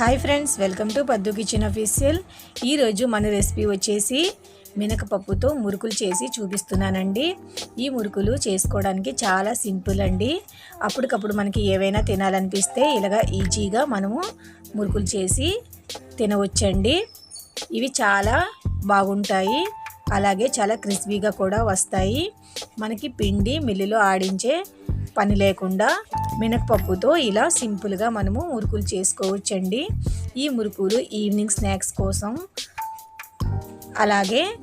Hi friends welcome to Paddu kitchen official. ఈరోజు మన recipe వచ్చేసి మినకపప్పుతో మురుకులు చేసి చూపిస్తున్నానండి. ఈ మురుకులు చేసుకోవడానికి చాలా సింపుల్ అండి. అప్పటికప్పుడు మనకి ఏవైనా తినాలనిపిస్తే ఇలాగా ఈజీగా మనము మురుకులు చేసి తినవచ్చండి. ఇవి చాలా బాగుంటాయి. అలాగే చాలా క్రిస్పీగా కూడా వస్తాయి. మనకి పిండి మిల్లులో ఆడించే పని లేకుండా మినపప్పుతో ఇలా సింపుల్గా మనము మురుకులు చేసుకోవచ్చండి. ఈ మురుకులు ఈవినింగ్ స్నాక్స్ కోసం. అలాగే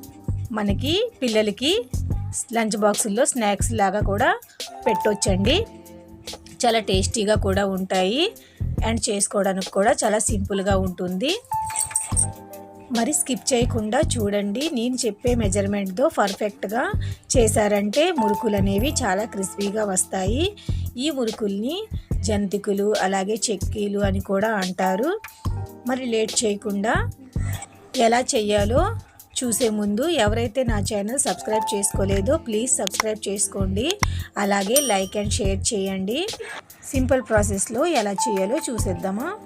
మనకి పిల్లలకి లంచ్ బాక్సుల్లో స్నాక్స్ లాగా కూడా పెట్టొచ్చండి. చాలా టేస్టీగా కూడా ఉంటాయి. అండ్ చేసుకోవడానికి కూడా చాలా సింపుల్గా ఉంటుంది. మరి స్కిప్ చేయకుండా చూడండి. నేను చెప్పే మెజర్మెంట్తో పర్ఫెక్ట్గా చేశారంటే మురుకులు అనేవి చాలా క్రిస్పీగా వస్తాయి. ఈ మురుకుల్ని జంతికలు అలాగే చెక్కీలు అని కూడా అంటారు. మరి లేట్ చేయకుండా ఎలా చేయాలో చూసే ముందు ఎవరైతే నా ఛానల్ సబ్స్క్రైబ్ చేసుకోలేదో ప్లీజ్ సబ్స్క్రైబ్ చేసుకోండి. అలాగే లైక్ అండ్ షేర్ చేయండి. సింపుల్ ప్రాసెస్లో ఎలా చేయాలో చూసేద్దామా?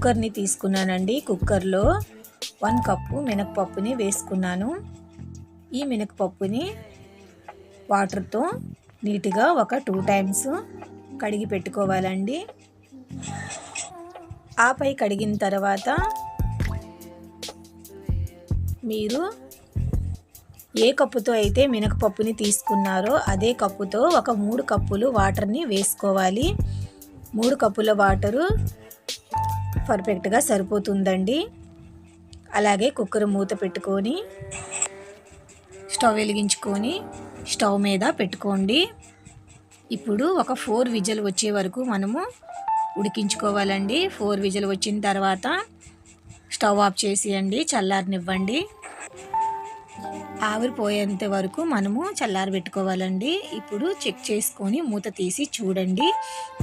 కుక్కర్ని తీసుకున్నానండి. కుక్కర్లో వన్ కప్పు మినపప్పుని వేసుకున్నాను. ఈ మినపప్పుని వాటర్తో నీట్గా ఒక టూ టైమ్స్ కడిగి పెట్టుకోవాలండి. ఆపై కడిగిన తర్వాత మీరు ఏ కప్పుతో అయితే మినపప్పుని తీసుకున్నారో అదే కప్పుతో ఒక మూడు కప్పులు వాటర్ని వేసుకోవాలి. మూడు కప్పుల వాటరు పర్ఫెక్ట్గా సరిపోతుందండి. అలాగే కుక్కర్ మూత పెట్టుకొని స్టవ్ వెలిగించుకొని స్టవ్ మీద పెట్టుకోండి. ఇప్పుడు ఒక ఫోర్ విజల్ వచ్చే వరకు మనము ఉడికించుకోవాలండి. ఫోర్ విజల్ వచ్చిన తర్వాత స్టవ్ ఆఫ్ చేసేయండి చల్లారనివ్వండి. ఆవిరిపోయేంత వరకు మనము చల్లారి పెట్టుకోవాలండి. ఇప్పుడు చెక్ చేసుకొని మూత తీసి చూడండి.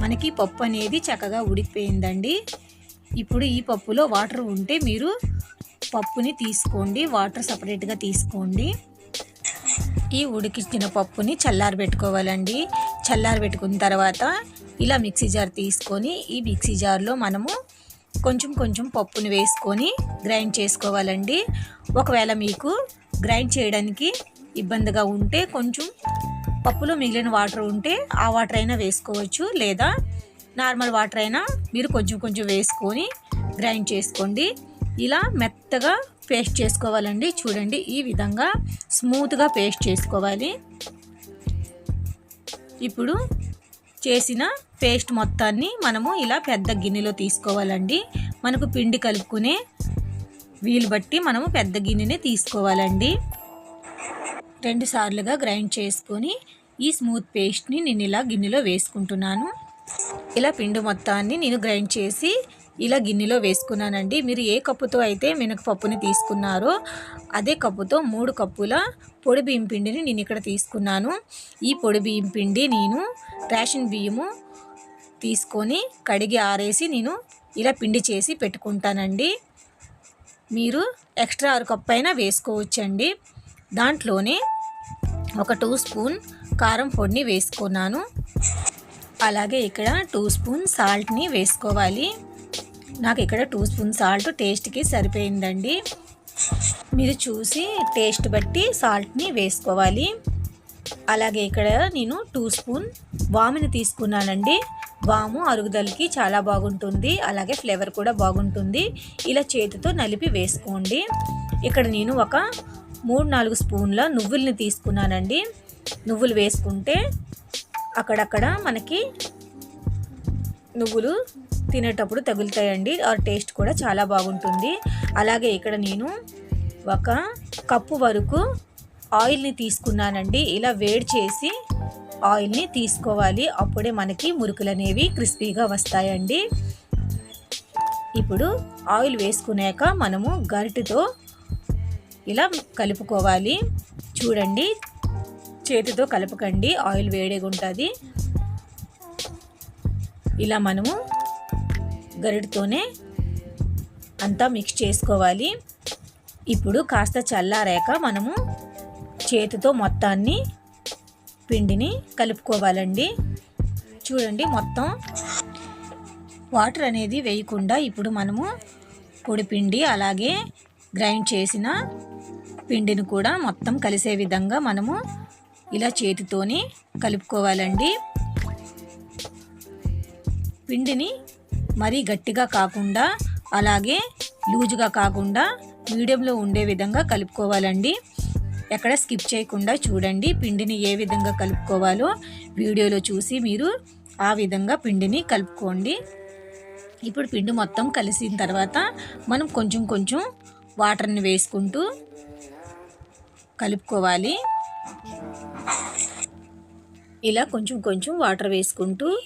మనకి పప్పు అనేది చక్కగా ఉడికిపోయిందండి. ఇప్పుడు ఈ పప్పులో వాటర్ ఉంటే మీరు పప్పుని తీసుకోండి వాటర్ సపరేట్గా తీసుకోండి. ఈ ఉడికించిన పప్పుని చల్లారి పెట్టుకోవాలండి. చల్లారి పెట్టుకున్న తర్వాత ఇలా మిక్సీ జార్ తీసుకొని ఈ మిక్సీ జార్లో మనము కొంచెం కొంచెం పప్పుని వేసుకొని గ్రైండ్ చేసుకోవాలండి. ఒకవేళ మీకు గ్రైండ్ చేయడానికి ఇబ్బందిగా ఉంటే కొంచెం పప్పులో మిగిలిన వాటర్ ఉంటే ఆ వాటర్ అయినా వేసుకోవచ్చు. లేదా నార్మల్ వాటర్ అయినా మీరు కొంచెం కొంచెం వేసుకొని గ్రైండ్ చేసుకోండి. ఇలా మెత్తగా పేస్ట్ చేసుకోవాలండి. చూడండి ఈ విధంగా స్మూత్గా పేస్ట్ చేసుకోవాలి. ఇప్పుడు చేసిన పేస్ట్ మొత్తాన్ని మనము ఇలా పెద్ద గిన్నెలో తీసుకోవాలండి. మనకు పిండి కలుపుకునే వీలు బట్టి మనము పెద్ద గిన్నెనే తీసుకోవాలండి. రెండు సార్లుగా గ్రైండ్ చేసుకొని ఈ స్మూత్ పేస్ట్ని నేను ఇలా గిన్నెలో వేసుకుంటున్నాను. ఇలా పిండి మొత్తాన్ని నేను గ్రైండ్ చేసి ఇలా గిన్నెలో వేసుకున్నానండి. మీరు ఏ కప్పుతో అయితే మినపప్పుని తీసుకున్నారో అదే కప్పుతో మూడు కప్పుల పొడి బియ్యం పిండిని నేను ఇక్కడ తీసుకున్నాను. ఈ పొడి బియ్యం పిండి నేను రేషన్ బియ్యము తీసుకొని కడిగి ఆరేసి నేను ఇలా పిండి చేసి పెట్టుకుంటానండి. మీరు ఎక్స్ట్రా ఆరు కప్పు అయినా వేసుకోవచ్చండి. దాంట్లోనే ఒక టూ స్పూన్ కారం పొడిని వేసుకున్నాను. అలాగే ఇక్కడ టూ స్పూన్ సాల్ట్ని వేసుకోవాలి. నాకు ఇక్కడ టూ స్పూన్ సాల్ట్ టేస్ట్కి సరిపోయిందండి. మీరు చూసి టేస్ట్ బట్టి సాల్ట్ని వేసుకోవాలి. అలాగే ఇక్కడ నేను టూ స్పూన్ వాముని తీసుకున్నానండి. వాము అరుగుదలకి చాలా బాగుంటుంది. అలాగే ఫ్లేవర్ కూడా బాగుంటుంది. ఇలా చేతితో నలిపి వేసుకోండి. ఇక్కడ నేను ఒక మూడు నాలుగు స్పూన్ల నువ్వుల్ని తీసుకున్నానండి. నువ్వులు వేసుకుంటే అక్కడక్కడ మనకి నువ్వులు తినేటప్పుడు తగులుతాయండి. ఆ టేస్ట్ కూడా చాలా బాగుంటుంది. అలాగే ఇక్కడ నేను ఒక కప్పు వరకు ఆయిల్ని తీసుకున్నానండి. ఇలా వేడి చేసి ఆయిల్ని తీసుకోవాలి. అప్పుడే మనకి మురుకులు అనేవి క్రిస్పీగా వస్తాయండి. ఇప్పుడు ఆయిల్ వేసుకున్నాక మనము గరిటతో ఇలా కలుపుకోవాలి. చూడండి చేతితో కలపకండి. ఆయిల్ వేడిగా ఉంటుంది. ఇలా మనము గరిటతోనే అంతా మిక్స్ చేసుకోవాలి. ఇప్పుడు కాస్త చల్లారాక మనము చేతితో మొత్తాన్ని పిండిని కలుపుకోవాలండి. చూడండి మొత్తం వాటర్ అనేది వేయకుండా ఇప్పుడు మనము పొడి పిండి అలాగే గ్రైండ్ చేసిన పిండిని కూడా మొత్తం కలిసే విధంగా మనము ఇలా చేతితోని కలుపుకోవాలండి. పిండిని మరీ గట్టిగా కాకుండా అలాగే లూజుగా కాకుండా మీడియంలో ఉండే విధంగా కలుపుకోవాలండి. ఎక్కడ స్కిప్ చేయకుండా చూడండి పిండిని ఏ విధంగా కలుపుకోవాలో వీడియోలో చూసి మీరు ఆ విధంగా పిండిని కలుపుకోండి. ఇప్పుడు పిండి మొత్తం కలిసిన తర్వాత మనం కొంచెం కొంచెం వాటర్ని వేసుకుంటూ కలుపుకోవాలి. ఇలా కొంచెం కొంచెం వాటర్ వేసుకుంటూ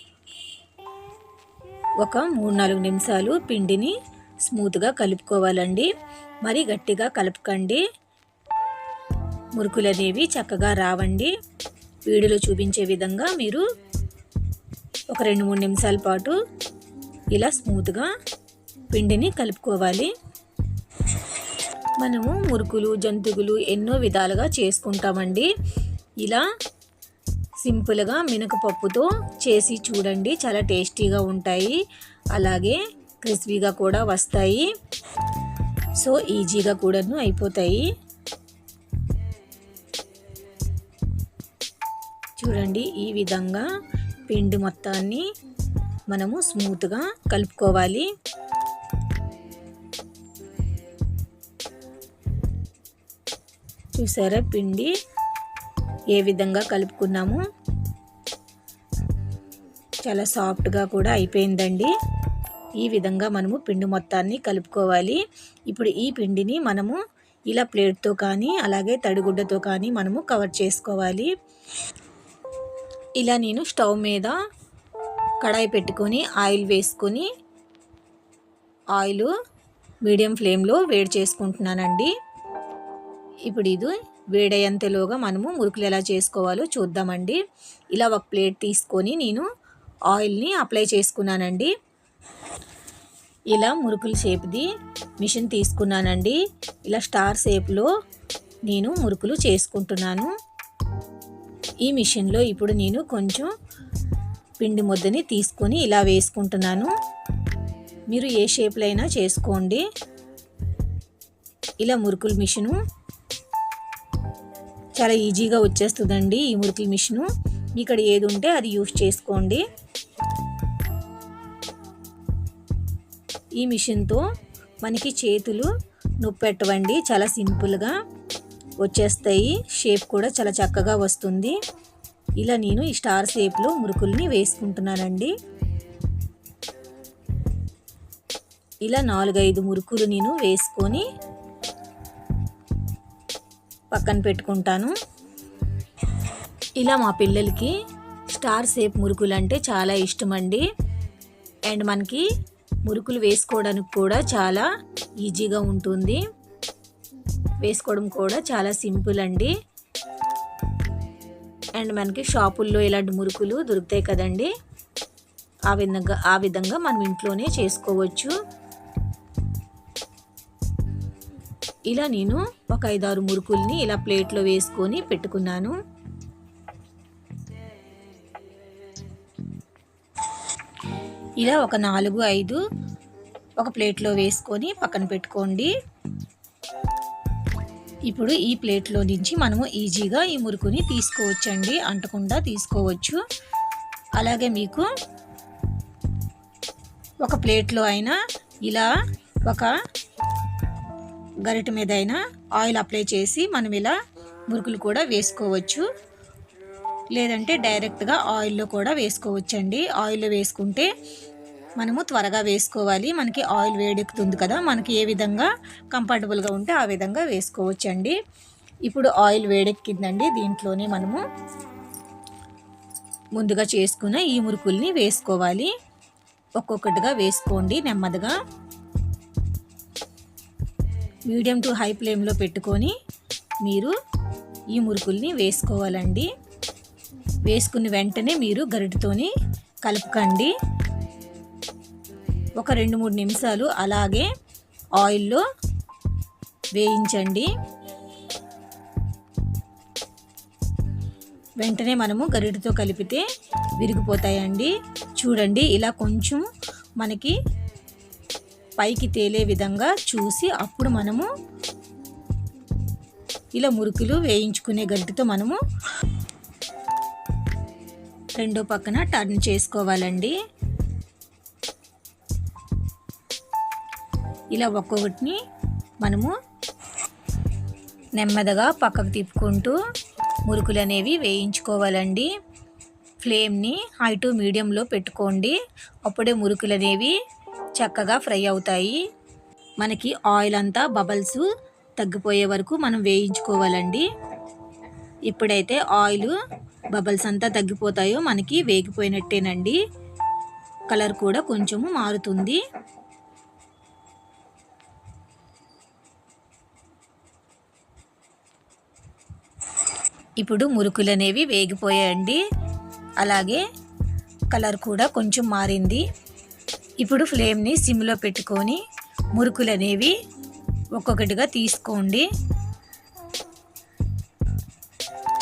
ఒక మూడు నాలుగు నిమిషాలు పిండిని స్మూత్గా కలుపుకోవాలండి. మరి గట్టిగా కలపకండి. మురుకులు అనేవి చక్కగా రావండి. వీడియోలో చూపించే విధంగా మీరు ఒక రెండు మూడు నిమిషాల పాటు ఇలా స్మూత్గా పిండిని కలుపుకోవాలి. మనము మురుకులు జంతువులు ఎన్నో విధాలుగా చేసుకుంటామండి. ఇలా సింపుల్గా మినపప్పుతో చేసి చూడండి. చాలా టేస్టీగా ఉంటాయి. అలాగే క్రిస్పీగా కూడా వస్తాయి. సో ఈజీగా కూడాను అయిపోతాయి. చూడండి ఈ విధంగా పిండి మొత్తాన్ని మనము స్మూత్గా కలుపుకోవాలి. చూసారా పిండి? ఏ విధంగా కలుపుకున్నాము చాలా సాఫ్ట్గా కూడా అయిపోయిందండి. ఈ విధంగా మనము పిండి మొత్తాన్ని కలుపుకోవాలి. ఇప్పుడు ఈ పిండిని మనము ఇలా ప్లేట్తో కానీ అలాగే తడిగుడ్డతో కానీ మనము కవర్ చేసుకోవాలి. ఇలా నేను స్టవ్ మీద కడాయి పెట్టుకొని ఆయిల్ వేసుకొని ఆయిల్ మీడియం ఫ్లేమ్లో వేడి చేసుకుంటున్నానండి. ఇప్పుడు ఇది వేడయ్యేంతలోగా మనము మురుకులు ఎలా చేసుకోవాలో చూద్దామండి. ఇలా ఒక ప్లేట్ తీసుకొని నేను ఆయిల్ని అప్లై చేసుకున్నానండి. ఇలా మురుకుల షేప్ది మిషన్ తీసుకున్నానండి. ఇలా స్టార్ షేప్లో నేను మురుకులు చేసుకుంటున్నాను. ఈ మిషన్లో ఇప్పుడు నేను కొంచెం పిండి ముద్దని తీసుకొని ఇలా వేసుకుంటున్నాను. మీరు ఏ షేప్లో అయినా చేసుకోండి. ఇలా మురుకుల మిషను చాలా ఈజీగా వచ్చేస్తుందండి ఈ మురుకుల మిషను. ఇక్కడ ఏది ఉంటే అది యూస్ చేసుకోండి. ఈ మిషన్తో మనకి చేతులు నొప్పెట్టవండి చాలా సింపుల్గా వచ్చేస్తాయి. షేప్ కూడా చాలా చక్కగా వస్తుంది. ఇలా నేను ఈ స్టార్ షేప్లో మురుకుల్ని వేసుకుంటున్నానండి. ఇలా నాలుగైదు మురుకులు నేను వేసుకొని పక్కన పెట్టుకుంటాను. ఇలా మా పిల్లలకి స్టార్ షేప్ మురుకులు అంటే చాలా ఇష్టం అండి అండ్ మనకి మురుకులు వేసుకోవడానికి కూడా చాలా ఈజీగా ఉంటుంది. వేసుకోవడం కూడా చాలా సింపుల్ అండి. అండ్ మనకి షాపుల్లో ఇలాంటి మురుకులు దొరుకుతాయి కదండి. ఆ విధంగా ఆ విధంగా మనం ఇంట్లోనే చేసుకోవచ్చు. ఇలా నేను ఒక ఐదారు మురుకుల్ని ఇలా ప్లేట్లో వేసుకొని పెట్టుకున్నాను. ఇలా ఒక నాలుగు ఐదు ఒక ప్లేట్లో వేసుకొని పక్కన పెట్టుకోండి. ఇప్పుడు ఈ ప్లేట్లో నుంచి మనము ఈజీగా ఈ మురుకుని తీసుకోవచ్చండి. అంటకుండా తీసుకోవచ్చు. అలాగే మీకు ఒక ప్లేట్లో అయినా ఇలా ఒక గరిటె మీద అయినా ఆయిల్ అప్లై చేసి మనం ఇలా మురుకులు కూడా వేసుకోవచ్చు. లేదంటే డైరెక్ట్గా ఆయిల్లో కూడా వేసుకోవచ్చండి. ఆయిల్లో వేసుకుంటే మనము త్వరగా వేసుకోవాలి. మనకి ఆయిల్ వేడెక్కుతుంది కదా మనకి ఏ విధంగా కంఫర్టబుల్గా ఉంటే ఆ విధంగా వేసుకోవచ్చండి. ఇప్పుడు ఆయిల్ వేడెక్కిందండి. దీంట్లోనే మనము ముందుగా చేసుకున్న ఈ మురుకుల్ని వేసుకోవాలి. ఒక్కొక్కటిగా వేసుకోండి నెమ్మదిగా. మీడియం టు హై ఫ్లేమ్లో పెట్టుకొని మీరు ఈ మురుకుల్ని వేసుకోవాలండి. వేసుకున్న వెంటనే మీరు గరిటతోని కలుపుకండి. ఒక రెండు మూడు నిమిషాలు అలాగే ఆయిల్లో వేయించండి. వెంటనే మనము గరిటతో కలిపితే విరిగిపోతాయండి. చూడండి ఇలా కొంచెం మనకి పైకి తేలే విధంగా చూసి అప్పుడు మనము ఇలా మురుకులు వేయించుకునే గడ్డితో మనము రెండో పక్కన టర్న్ చేసుకోవాలండి. ఇలా ఒక్కొక్కటిని మనము నెమ్మదిగా పక్కకు తిప్పుకుంటూ మురుకులు అనేవి వేయించుకోవాలండి. ఫ్లేమ్ని హై టు మీడియంలో పెట్టుకోండి. అప్పుడే మురుకులు అనేవి చక్కగా ఫ్రై అవుతాయి. మనకి ఆయిల్ అంతా బబల్స్ తగ్గిపోయే వరకు మనం వేయించుకోవాలండి. ఇప్పుడైతే ఆయిల్ బబల్స్ అంతా తగ్గిపోతాయో మనకి వేగిపోయినట్టేనండి. కలర్ కూడా కొంచెము మారుతుంది. ఇప్పుడు మురుకులు అనేవి వేగిపోయాయండి. అలాగే కలర్ కూడా కొంచెం మారింది. ఇప్పుడు ఫ్లేమ్ని సిమ్లో పెట్టుకొని మురుకులు అనేవి ఒక్కొక్కటిగా తీసుకోండి.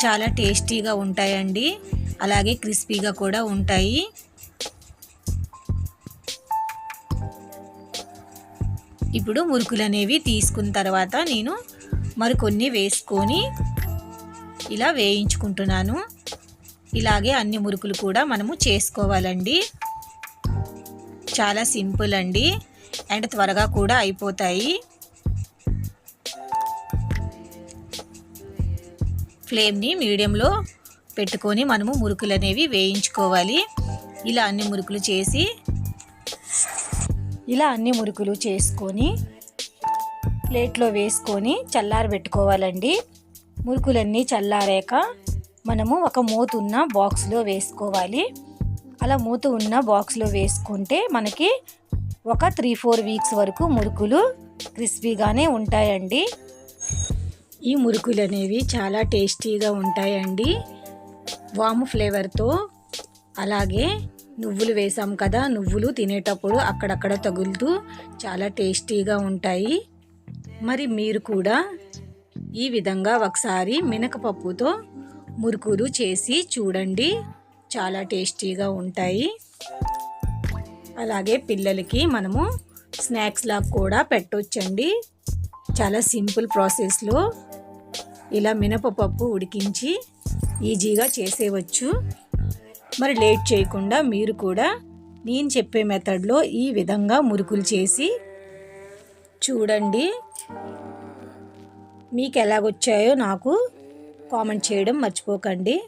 చాలా టేస్టీగా ఉంటాయండి. అలాగే క్రిస్పీగా కూడా ఉంటాయి. ఇప్పుడు మురుకులు అనేవి తీసుకున్న తర్వాత నేను మరికొన్ని వేసుకొని ఇలా వేయించుకుంటున్నాను. ఇలాగే అన్ని మురుకులు కూడా మనము చేసుకోవాలండి. చాలా సింపుల్ అండి. అండ్ త్వరగా కూడా అయిపోతాయి. ఫ్లేమ్ని మీడియంలో పెట్టుకొని మనము మురుకులు అనేవి వేయించుకోవాలి. ఇలా అన్ని మురుకులు చేసి ఇలా అన్ని మురుకులు చేసుకొని ప్లేట్లో వేసుకొని చల్లారబెట్టుకోవాలండి. మురుకులన్నీ చల్లారాక మనము ఒక మూతున్న బాక్స్లో వేసుకోవాలి. అలా మూత ఉన్న బాక్స్లో వేసుకుంటే మనకి ఒక త్రీ ఫోర్ వీక్స్ వరకు మురుకులు క్రిస్పీగానే ఉంటాయండి. ఈ మురుకులు అనేవి చాలా టేస్టీగా ఉంటాయండి. వాము ఫ్లేవర్తో అలాగే నువ్వులు వేసాం కదా నువ్వులు తినేటప్పుడు అక్కడక్కడ తగులుతూ చాలా టేస్టీగా ఉంటాయి. మరి మీరు కూడా ఈ విధంగా ఒకసారి మినకపప్పుతో మురుకులు చేసి చూడండి. చాలా టేస్టీగా ఉంటాయి. అలాగే పిల్లలకి మనము స్నాక్స్ లాగా కూడా పెట్టొచ్చండి. చాలా సింపుల్ ప్రాసెస్లో ఇలా మినపపప్పు ఉడికించి ఈజీగా చేసేవచ్చు. మరి లేట్ చేయకుండా మీరు కూడా నేను చెప్పే మెథడ్లో ఈ విధంగా మురుకులు చేసి చూడండి. మీకు ఎలాగొచ్చాయో నాకు కామెంట్ చేయడం మర్చిపోకండి.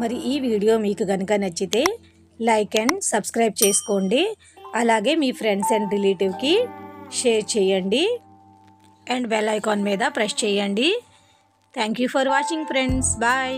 మరి ఈ వీడియో మీకు కనుక నచ్చితే లైక్ అండ్ సబ్స్క్రైబ్ చేసుకోండి. అలాగే మీ ఫ్రెండ్స్ అండ్ రిలేటివ్కి షేర్ చేయండి. అండ్ బెల్ ఐకాన్ మీద ప్రెస్ చేయండి. Thank you for watching friends. Bye.